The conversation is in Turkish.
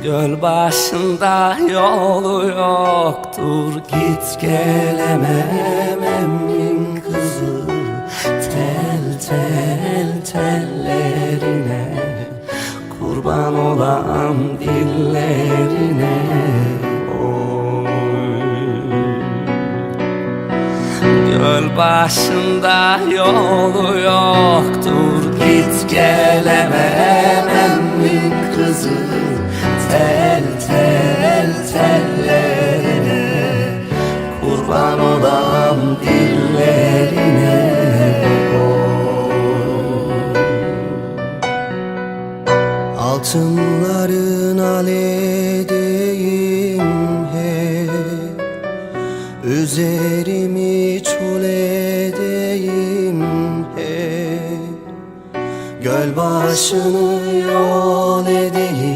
Göl başında yolu yoktur Git gelemem emmin kızı Tel tel tellerine Kurban olan dillerine Oy. Göl başında yolu kızı Tel tel tellerine Kurban olam dillerine. Altınların aledeyim hep Üzerimi çul edeyim hep. Göl başını yol